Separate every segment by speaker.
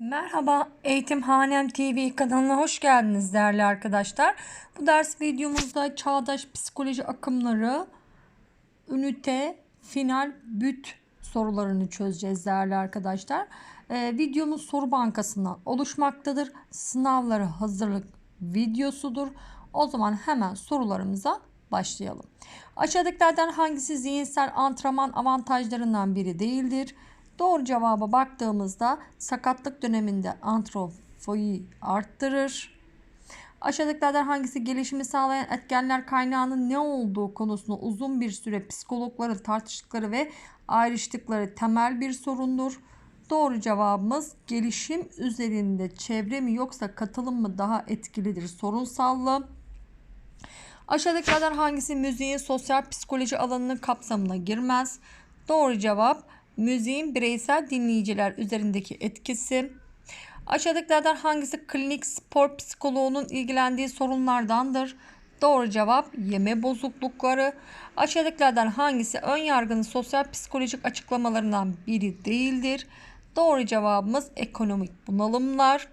Speaker 1: Merhaba Eğitimhanem TV kanalına hoş geldiniz değerli arkadaşlar. Bu ders videomuzda çağdaş psikoloji akımları ünite final büt sorularını çözeceğiz değerli arkadaşlar. Ee, videomuz soru bankasından oluşmaktadır. Sınavları hazırlık videosudur. O zaman hemen sorularımıza başlayalım. Aşağıdakilerden hangisi zihinsel antrenman avantajlarından biri değildir? Doğru cevaba baktığımızda sakatlık döneminde antrofoyi arttırır. Aşağıdakilerden hangisi gelişimi sağlayan etkenler kaynağının ne olduğu konusunda uzun bir süre psikologların tartıştıkları ve ayrıştıkları temel bir sorundur. Doğru cevabımız gelişim üzerinde çevre mi yoksa katılım mı daha etkilidir sorunsallı. Aşağıdakilerden hangisi müziğin sosyal psikoloji alanının kapsamına girmez? Doğru cevap müziğin bireysel dinleyiciler üzerindeki etkisi. Aşağıdakilerden hangisi klinik spor psikoloğunun ilgilendiği sorunlardandır? Doğru cevap yeme bozuklukları. Aşağıdakilerden hangisi ön yargının sosyal psikolojik açıklamalarından biri değildir? Doğru cevabımız ekonomik bunalımlar.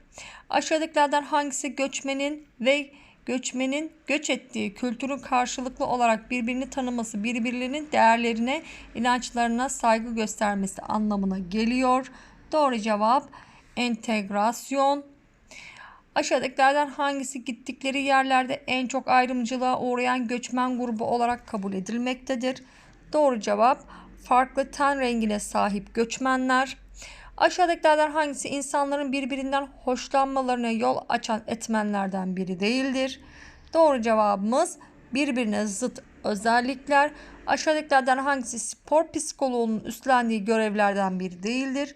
Speaker 1: Aşağıdakilerden hangisi göçmenin ve göçmenin göç ettiği kültürün karşılıklı olarak birbirini tanıması, birbirlerinin değerlerine, inançlarına saygı göstermesi anlamına geliyor. Doğru cevap entegrasyon. Aşağıdakilerden hangisi gittikleri yerlerde en çok ayrımcılığa uğrayan göçmen grubu olarak kabul edilmektedir? Doğru cevap farklı ten rengine sahip göçmenler. Aşağıdakilerden hangisi insanların birbirinden hoşlanmalarına yol açan etmenlerden biri değildir? Doğru cevabımız birbirine zıt özellikler. Aşağıdakilerden hangisi spor psikoloğunun üstlendiği görevlerden biri değildir?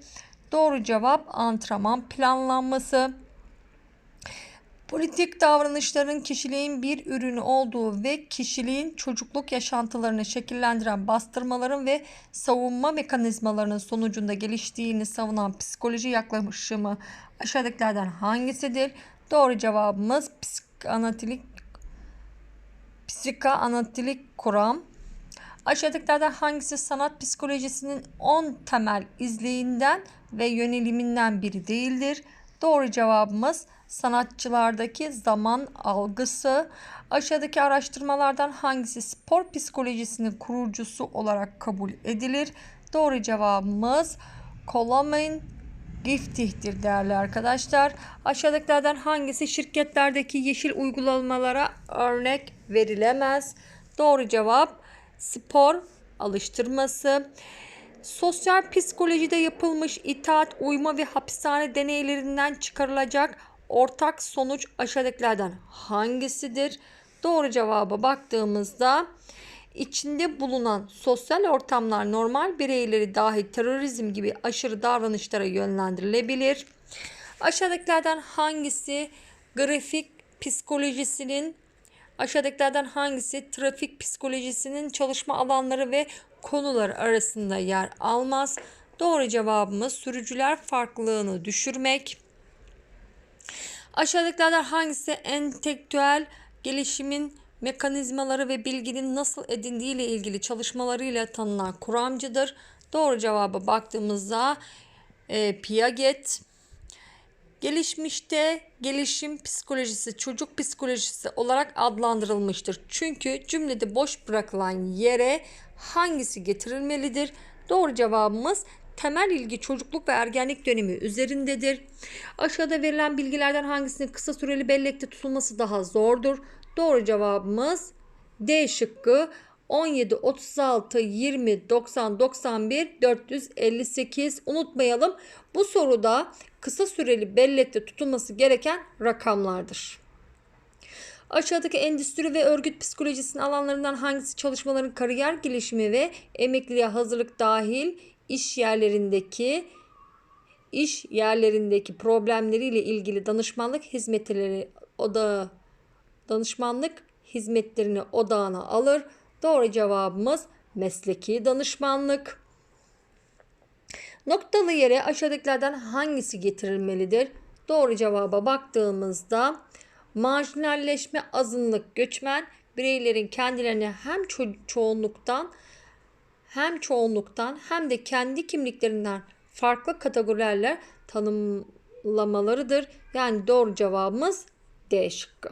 Speaker 1: Doğru cevap antrenman planlanması. Politik davranışların kişiliğin bir ürünü olduğu ve kişiliğin çocukluk yaşantılarını şekillendiren bastırmaların ve savunma mekanizmalarının sonucunda geliştiğini savunan psikoloji yaklaşımı aşağıdakilerden hangisidir? Doğru cevabımız psikanalitik psikanalitik kuram. Aşağıdakilerden hangisi sanat psikolojisinin 10 temel izleyinden ve yöneliminden biri değildir? Doğru cevabımız sanatçılardaki zaman algısı. Aşağıdaki araştırmalardan hangisi spor psikolojisinin kurucusu olarak kabul edilir? Doğru cevabımız Coleman Giftig'tir değerli arkadaşlar. Aşağıdakilerden hangisi şirketlerdeki yeşil uygulamalara örnek verilemez? Doğru cevap spor alıştırması. Sosyal psikolojide yapılmış itaat, uyma ve hapishane deneylerinden çıkarılacak ortak sonuç aşağıdakilerden hangisidir? Doğru cevaba baktığımızda içinde bulunan sosyal ortamlar normal bireyleri dahi terörizm gibi aşırı davranışlara yönlendirilebilir. Aşağıdakilerden hangisi grafik psikolojisinin aşağıdakilerden hangisi trafik psikolojisinin çalışma alanları ve konular arasında yer almaz? Doğru cevabımız sürücüler farklılığını düşürmek. Aşağıdakilerden hangisi entelektüel gelişimin mekanizmaları ve bilginin nasıl edindiği ile ilgili çalışmalarıyla tanınan kuramcıdır? Doğru cevaba baktığımızda e, Piaget. Gelişmişte gelişim psikolojisi çocuk psikolojisi olarak adlandırılmıştır. Çünkü cümlede boş bırakılan yere hangisi getirilmelidir? Doğru cevabımız temel ilgi çocukluk ve ergenlik dönemi üzerindedir. Aşağıda verilen bilgilerden hangisinin kısa süreli bellekte tutulması daha zordur? Doğru cevabımız D şıkkı 17, 36, 20, 90, 91, 458. Unutmayalım bu soruda kısa süreli bellekte tutulması gereken rakamlardır. Aşağıdaki endüstri ve örgüt psikolojisinin alanlarından hangisi çalışmaların kariyer gelişimi ve emekliliğe hazırlık dahil iş yerlerindeki iş yerlerindeki problemleriyle ilgili danışmanlık hizmetleri odağı danışmanlık hizmetlerini odağına alır. Doğru cevabımız mesleki danışmanlık. Noktalı yere aşağıdakilerden hangisi getirilmelidir? Doğru cevaba baktığımızda marjinalleşme, azınlık, göçmen bireylerin kendilerini hem ço- çoğunluktan hem çoğunluktan hem de kendi kimliklerinden farklı kategorilerle tanım tanımlamalarıdır. Yani doğru cevabımız D şıkkı.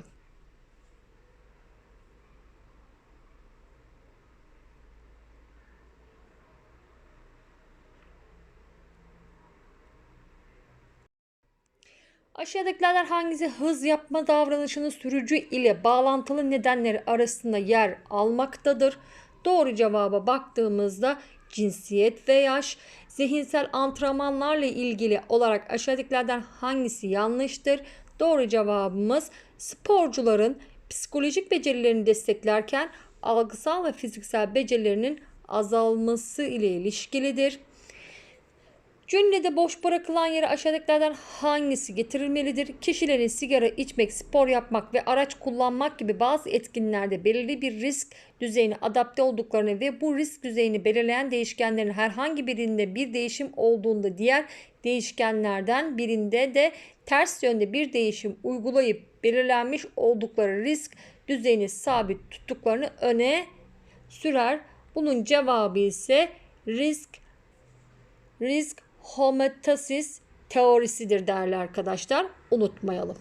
Speaker 1: Aşağıdakilerden hangisi hız yapma davranışının sürücü ile bağlantılı nedenleri arasında yer almaktadır? Doğru cevaba baktığımızda cinsiyet ve yaş, zihinsel antrenmanlarla ilgili olarak aşağıdakilerden hangisi yanlıştır? Doğru cevabımız sporcuların psikolojik becerilerini desteklerken algısal ve fiziksel becerilerinin azalması ile ilişkilidir. Cümlede boş bırakılan yere aşağıdakilerden hangisi getirilmelidir? Kişilerin sigara içmek, spor yapmak ve araç kullanmak gibi bazı etkinlerde belirli bir risk düzeyine adapte olduklarını ve bu risk düzeyini belirleyen değişkenlerin herhangi birinde bir değişim olduğunda diğer değişkenlerden birinde de ters yönde bir değişim uygulayıp belirlenmiş oldukları risk düzeyini sabit tuttuklarını öne sürer. Bunun cevabı ise risk risk homeostasis teorisidir değerli arkadaşlar. Unutmayalım.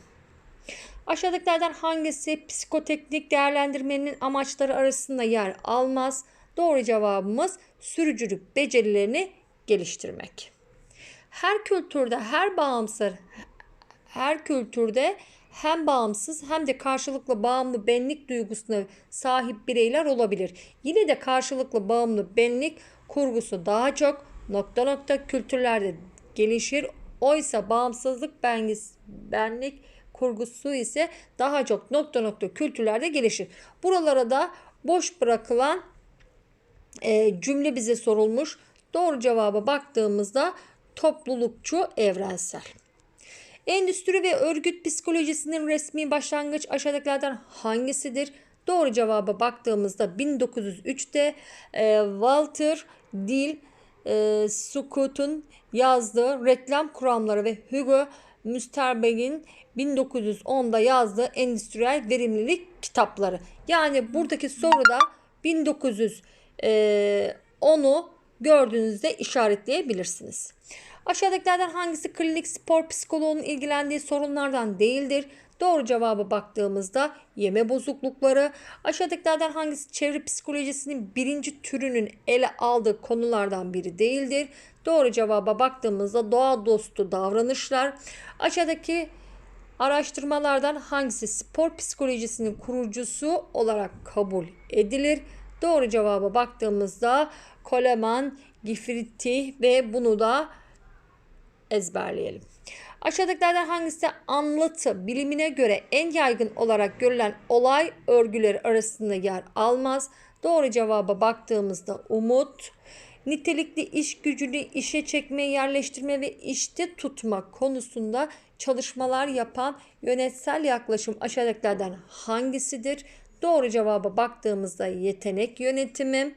Speaker 1: Aşağıdakilerden hangisi psikoteknik değerlendirmenin amaçları arasında yer almaz? Doğru cevabımız sürücülük becerilerini geliştirmek. Her kültürde her bağımsız her kültürde hem bağımsız hem de karşılıklı bağımlı benlik duygusuna sahip bireyler olabilir. Yine de karşılıklı bağımlı benlik kurgusu daha çok nokta nokta kültürlerde gelişir. Oysa bağımsızlık bengis, benlik kurgusu ise daha çok nokta nokta kültürlerde gelişir. Buralara da boş bırakılan e, cümle bize sorulmuş. Doğru cevaba baktığımızda toplulukçu evrensel. Endüstri ve örgüt psikolojisinin resmi başlangıç aşağıdakilerden hangisidir? Doğru cevaba baktığımızda 1903'te e, Walter Dill e, Scott'un yazdığı reklam kuramları ve Hugo Müsterberg'in 1910'da yazdığı endüstriyel verimlilik kitapları. Yani buradaki soruda 1910'u gördüğünüzde işaretleyebilirsiniz. Aşağıdakilerden hangisi klinik spor psikoloğunun ilgilendiği sorunlardan değildir? Doğru cevaba baktığımızda yeme bozuklukları, aşağıdakilerden hangisi çevre psikolojisinin birinci türünün ele aldığı konulardan biri değildir? Doğru cevaba baktığımızda doğa dostu davranışlar, aşağıdaki araştırmalardan hangisi spor psikolojisinin kurucusu olarak kabul edilir? Doğru cevaba baktığımızda Coleman, Gifriti ve bunu da ezberleyelim. Aşağıdakilerden hangisi anlatı bilimine göre en yaygın olarak görülen olay örgüleri arasında yer almaz? Doğru cevaba baktığımızda umut, nitelikli iş gücünü işe çekme, yerleştirme ve işte tutma konusunda çalışmalar yapan yönetsel yaklaşım aşağıdakilerden hangisidir? Doğru cevaba baktığımızda yetenek yönetimi.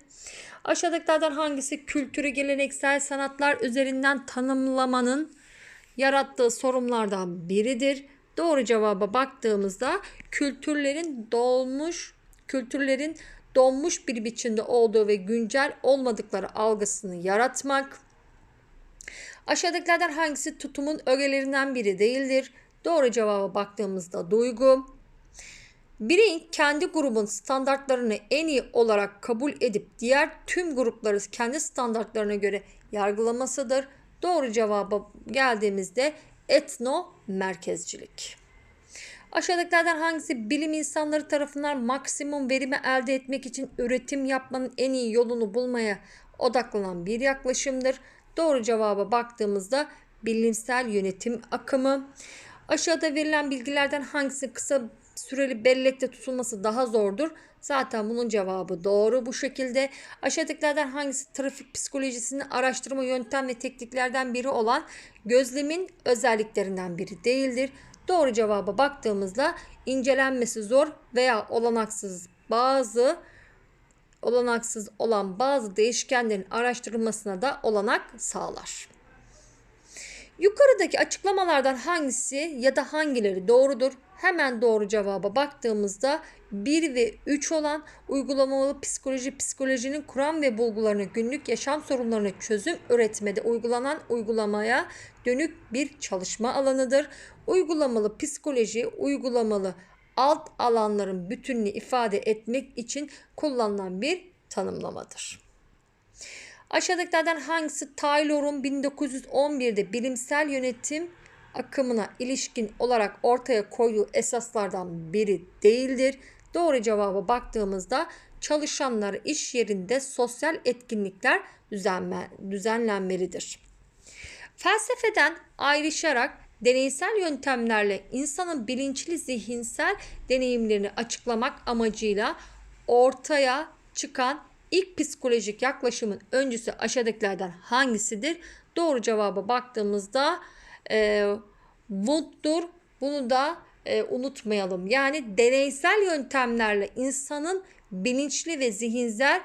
Speaker 1: Aşağıdakilerden hangisi kültürü geleneksel sanatlar üzerinden tanımlamanın yarattığı sorunlardan biridir. Doğru cevaba baktığımızda kültürlerin dolmuş, kültürlerin donmuş bir biçimde olduğu ve güncel olmadıkları algısını yaratmak. Aşağıdakilerden hangisi tutumun ögelerinden biri değildir? Doğru cevaba baktığımızda duygu. Bireyin kendi grubun standartlarını en iyi olarak kabul edip diğer tüm grupları kendi standartlarına göre yargılamasıdır. Doğru cevaba geldiğimizde etno merkezcilik. Aşağıdakilerden hangisi bilim insanları tarafından maksimum verimi elde etmek için üretim yapmanın en iyi yolunu bulmaya odaklanan bir yaklaşımdır? Doğru cevaba baktığımızda bilimsel yönetim akımı. Aşağıda verilen bilgilerden hangisi kısa süreli bellekte tutulması daha zordur? Zaten bunun cevabı doğru bu şekilde. Aşağıdakilerden hangisi trafik psikolojisini araştırma yöntem ve tekniklerden biri olan gözlemin özelliklerinden biri değildir? Doğru cevaba baktığımızda incelenmesi zor veya olanaksız bazı olanaksız olan bazı değişkenlerin araştırılmasına da olanak sağlar. Yukarıdaki açıklamalardan hangisi ya da hangileri doğrudur? Hemen doğru cevaba baktığımızda 1 ve 3 olan uygulamalı psikoloji psikolojinin kuram ve bulgularını günlük yaşam sorunlarına çözüm üretmede uygulanan uygulamaya dönük bir çalışma alanıdır. Uygulamalı psikoloji uygulamalı alt alanların bütününü ifade etmek için kullanılan bir tanımlamadır. Aşağıdakilerden hangisi Taylor'un 1911'de bilimsel yönetim akımına ilişkin olarak ortaya koyduğu esaslardan biri değildir? Doğru cevaba baktığımızda çalışanlar iş yerinde sosyal etkinlikler düzenlenmelidir. Felsefeden ayrışarak deneysel yöntemlerle insanın bilinçli zihinsel deneyimlerini açıklamak amacıyla ortaya çıkan ilk psikolojik yaklaşımın öncüsü aşağıdakilerden hangisidir? Doğru cevaba baktığımızda e, Wundt'tur. Bunu da e, unutmayalım. Yani deneysel yöntemlerle insanın bilinçli ve zihinsel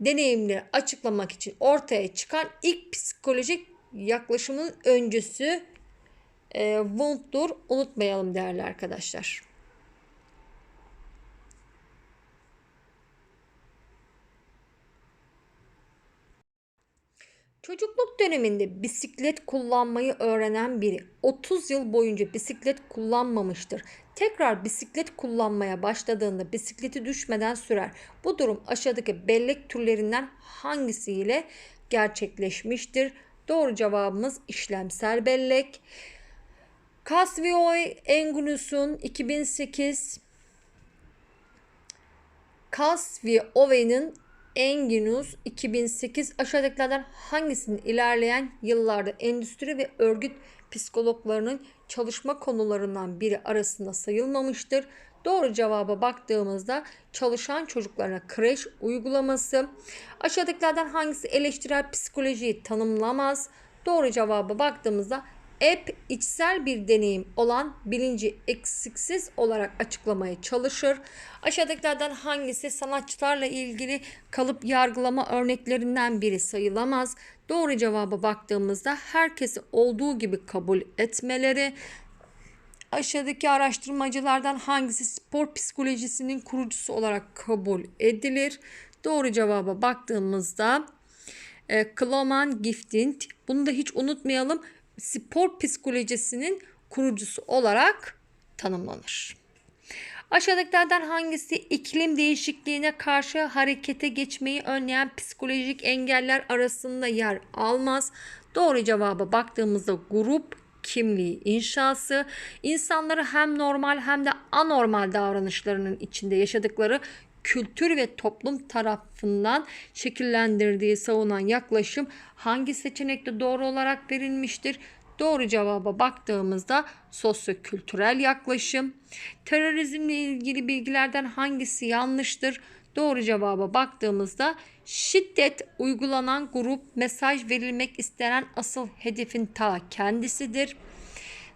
Speaker 1: deneyimleri açıklamak için ortaya çıkan ilk psikolojik yaklaşımın öncüsü e, Wundt'tur. Unutmayalım değerli arkadaşlar. Çocukluk döneminde bisiklet kullanmayı öğrenen biri 30 yıl boyunca bisiklet kullanmamıştır. Tekrar bisiklet kullanmaya başladığında bisikleti düşmeden sürer. Bu durum aşağıdaki bellek türlerinden hangisiyle gerçekleşmiştir? Doğru cevabımız işlemsel bellek. Casvioy Engünus'un 2008 Casvioy'nin Enginus 2008 aşağıdakilerden hangisinin ilerleyen yıllarda endüstri ve örgüt psikologlarının çalışma konularından biri arasında sayılmamıştır? Doğru cevaba baktığımızda çalışan çocuklarına kreş uygulaması. Aşağıdakilerden hangisi eleştirel psikolojiyi tanımlamaz? Doğru cevaba baktığımızda Ep içsel bir deneyim olan bilinci eksiksiz olarak açıklamaya çalışır. Aşağıdakilerden hangisi sanatçılarla ilgili kalıp yargılama örneklerinden biri sayılamaz? Doğru cevaba baktığımızda herkesi olduğu gibi kabul etmeleri. Aşağıdaki araştırmacılardan hangisi spor psikolojisinin kurucusu olarak kabul edilir? Doğru cevaba baktığımızda e, Kloman Gifting. Bunu da hiç unutmayalım spor psikolojisinin kurucusu olarak tanımlanır. Aşağıdakilerden hangisi iklim değişikliğine karşı harekete geçmeyi önleyen psikolojik engeller arasında yer almaz? Doğru cevaba baktığımızda grup kimliği inşası insanları hem normal hem de anormal davranışlarının içinde yaşadıkları kültür ve toplum tarafından şekillendirdiği savunan yaklaşım hangi seçenekte doğru olarak verilmiştir? Doğru cevaba baktığımızda sosyokültürel yaklaşım. Terörizmle ilgili bilgilerden hangisi yanlıştır? Doğru cevaba baktığımızda şiddet uygulanan grup mesaj verilmek istenen asıl hedefin ta kendisidir.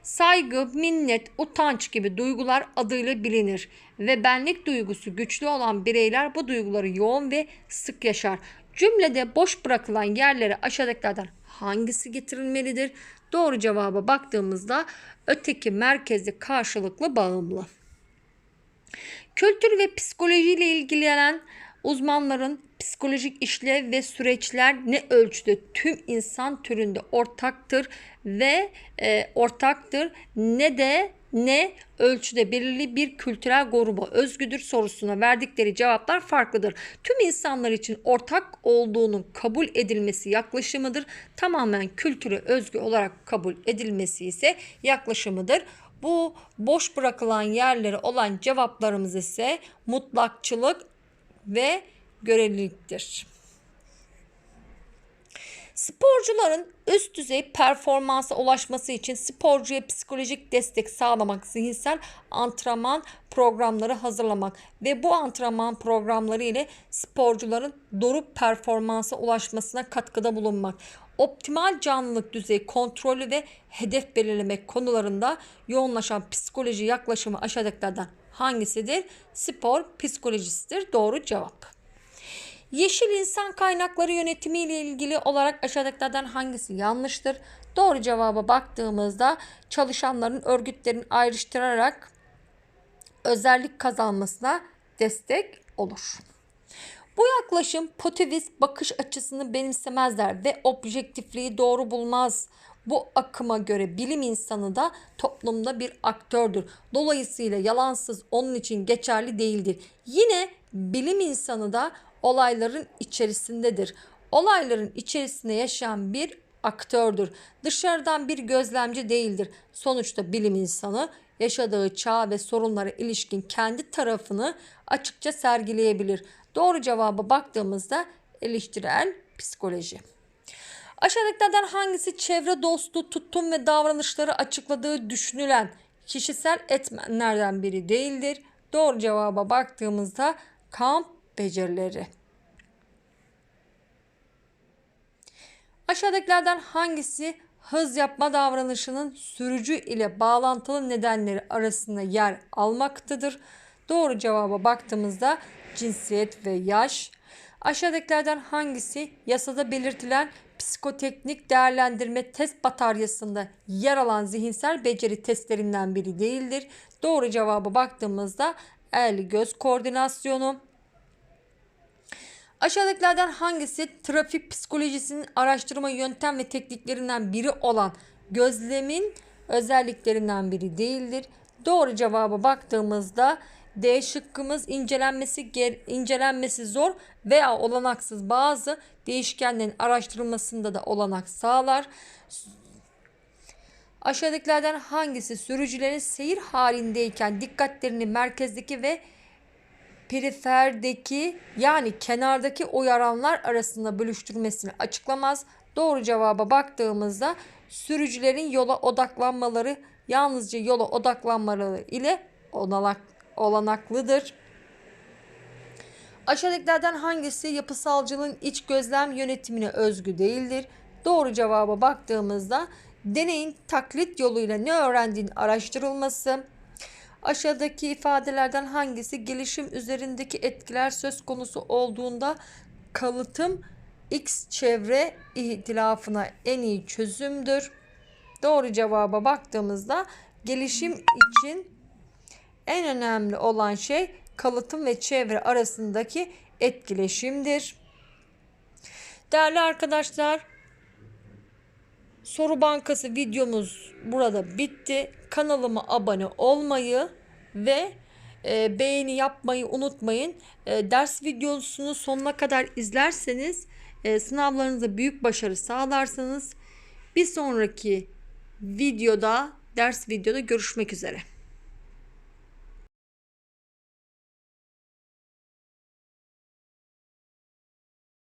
Speaker 1: Saygı, minnet, utanç gibi duygular adıyla bilinir ve benlik duygusu güçlü olan bireyler bu duyguları yoğun ve sık yaşar. Cümlede boş bırakılan yerlere aşağıdakilerden hangisi getirilmelidir? Doğru cevaba baktığımızda öteki merkezli karşılıklı bağımlı. Kültür ve psikoloji ile ilgilenen uzmanların psikolojik işlev ve süreçler ne ölçüde tüm insan türünde ortaktır ve e, ortaktır ne de ne ölçüde belirli bir kültürel gruba özgüdür sorusuna verdikleri cevaplar farklıdır. Tüm insanlar için ortak olduğunun kabul edilmesi yaklaşımıdır. Tamamen kültüre özgü olarak kabul edilmesi ise yaklaşımıdır. Bu boş bırakılan yerleri olan cevaplarımız ise mutlakçılık ve göreliliktir. Sporcuların üst düzey performansa ulaşması için sporcuya psikolojik destek sağlamak, zihinsel antrenman programları hazırlamak ve bu antrenman programları ile sporcuların doğru performansa ulaşmasına katkıda bulunmak, optimal canlılık düzeyi kontrolü ve hedef belirlemek konularında yoğunlaşan psikoloji yaklaşımı aşağıdakilerden hangisidir? Spor psikolojisidir. Doğru cevap. Yeşil insan kaynakları yönetimi ile ilgili olarak aşağıdakilerden hangisi yanlıştır? Doğru cevaba baktığımızda çalışanların örgütlerin ayrıştırarak özellik kazanmasına destek olur. Bu yaklaşım pozitivist bakış açısını benimsemezler ve objektifliği doğru bulmaz. Bu akıma göre bilim insanı da toplumda bir aktördür. Dolayısıyla yalansız onun için geçerli değildir. Yine bilim insanı da olayların içerisindedir. Olayların içerisinde yaşayan bir aktördür. Dışarıdan bir gözlemci değildir. Sonuçta bilim insanı yaşadığı çağ ve sorunlara ilişkin kendi tarafını açıkça sergileyebilir. Doğru cevaba baktığımızda eleştirel psikoloji. Aşağıdakilerden hangisi çevre dostu tutum ve davranışları açıkladığı düşünülen kişisel etmenlerden biri değildir? Doğru cevaba baktığımızda kamp becerileri. Aşağıdakilerden hangisi hız yapma davranışının sürücü ile bağlantılı nedenleri arasında yer almaktadır? Doğru cevaba baktığımızda cinsiyet ve yaş. Aşağıdakilerden hangisi yasada belirtilen psikoteknik değerlendirme test bataryasında yer alan zihinsel beceri testlerinden biri değildir? Doğru cevaba baktığımızda el göz koordinasyonu. Aşağıdakilerden hangisi trafik psikolojisinin araştırma yöntem ve tekniklerinden biri olan gözlemin özelliklerinden biri değildir? Doğru cevaba baktığımızda D şıkkımız incelenmesi incelenmesi zor veya olanaksız bazı değişkenlerin araştırılmasında da olanak sağlar. Aşağıdakilerden hangisi sürücülerin seyir halindeyken dikkatlerini merkezdeki ve periferdeki yani kenardaki uyaranlar arasında bölüştürmesini açıklamaz. Doğru cevaba baktığımızda sürücülerin yola odaklanmaları yalnızca yola odaklanmaları ile olanak, olanaklıdır. Aşağıdakilerden hangisi yapısalcılığın iç gözlem yönetimine özgü değildir? Doğru cevaba baktığımızda deneyin taklit yoluyla ne öğrendiğini araştırılması, Aşağıdaki ifadelerden hangisi gelişim üzerindeki etkiler söz konusu olduğunda kalıtım X çevre ihtilafına en iyi çözümdür? Doğru cevaba baktığımızda gelişim için en önemli olan şey kalıtım ve çevre arasındaki etkileşimdir. Değerli arkadaşlar, soru bankası videomuz burada bitti. Kanalıma abone olmayı ve e, beğeni yapmayı unutmayın. E, ders videosunu sonuna kadar izlerseniz e, sınavlarınızda büyük başarı sağlarsanız bir sonraki videoda ders videoda görüşmek üzere.